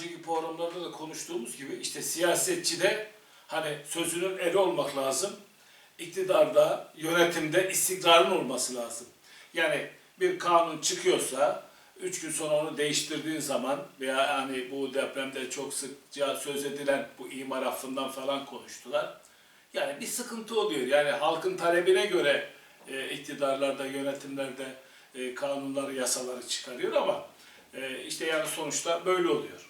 önceki programlarda da konuştuğumuz gibi işte siyasetçide hani sözünün eri olmak lazım. İktidarda, yönetimde istikrarın olması lazım. Yani bir kanun çıkıyorsa üç gün sonra onu değiştirdiğin zaman veya hani bu depremde çok sıkça söz edilen bu imar affından falan konuştular. Yani bir sıkıntı oluyor. Yani halkın talebine göre e, iktidarlarda, yönetimlerde e, kanunları, yasaları çıkarıyor ama e, işte yani sonuçta böyle oluyor.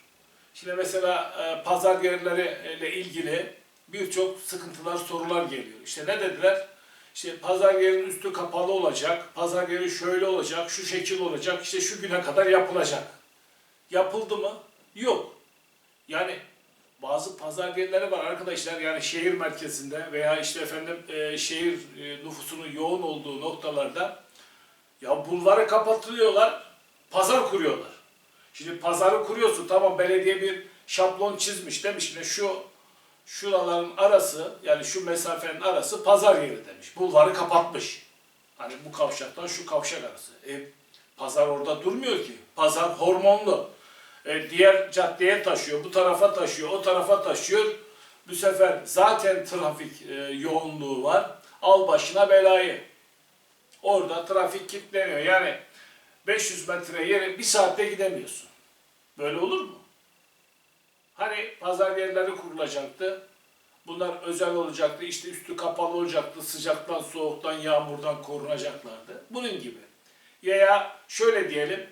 Şimdi mesela e, pazar yerleriyle ilgili birçok sıkıntılar, sorular geliyor. İşte ne dediler? İşte pazar yerinin üstü kapalı olacak, pazar yeri şöyle olacak, şu şekil olacak, işte şu güne kadar yapılacak. Yapıldı mı? Yok. Yani bazı pazar yerleri var arkadaşlar yani şehir merkezinde veya işte efendim e, şehir e, nüfusunun yoğun olduğu noktalarda ya bulvarı kapatılıyorlar, pazar kuruyorlar. Şimdi pazarı kuruyorsun tamam belediye bir şablon çizmiş demiş ki şu şuraların arası yani şu mesafenin arası pazar yeri demiş. Bulvarı kapatmış. Hani bu kavşaktan şu kavşak arası. E, pazar orada durmuyor ki. Pazar hormonlu. E, diğer caddeye taşıyor, bu tarafa taşıyor, o tarafa taşıyor. Bu sefer zaten trafik e, yoğunluğu var. Al başına belayı. Orada trafik kilitleniyor. Yani 500 metre yere bir saatte gidemiyorsun. Böyle olur mu? Hani pazar yerleri kurulacaktı. Bunlar özel olacaktı. İşte üstü kapalı olacaktı. Sıcaktan, soğuktan, yağmurdan korunacaklardı. Bunun gibi. Veya şöyle diyelim.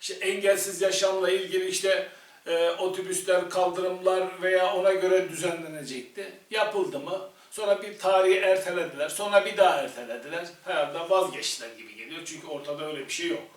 İşte engelsiz yaşamla ilgili işte e, otobüsler, kaldırımlar veya ona göre düzenlenecekti. Yapıldı mı? Sonra bir tarihi ertelediler. Sonra bir daha ertelediler. Herhalde vazgeçtiler gibi geliyor. Çünkü ortada öyle bir şey yok.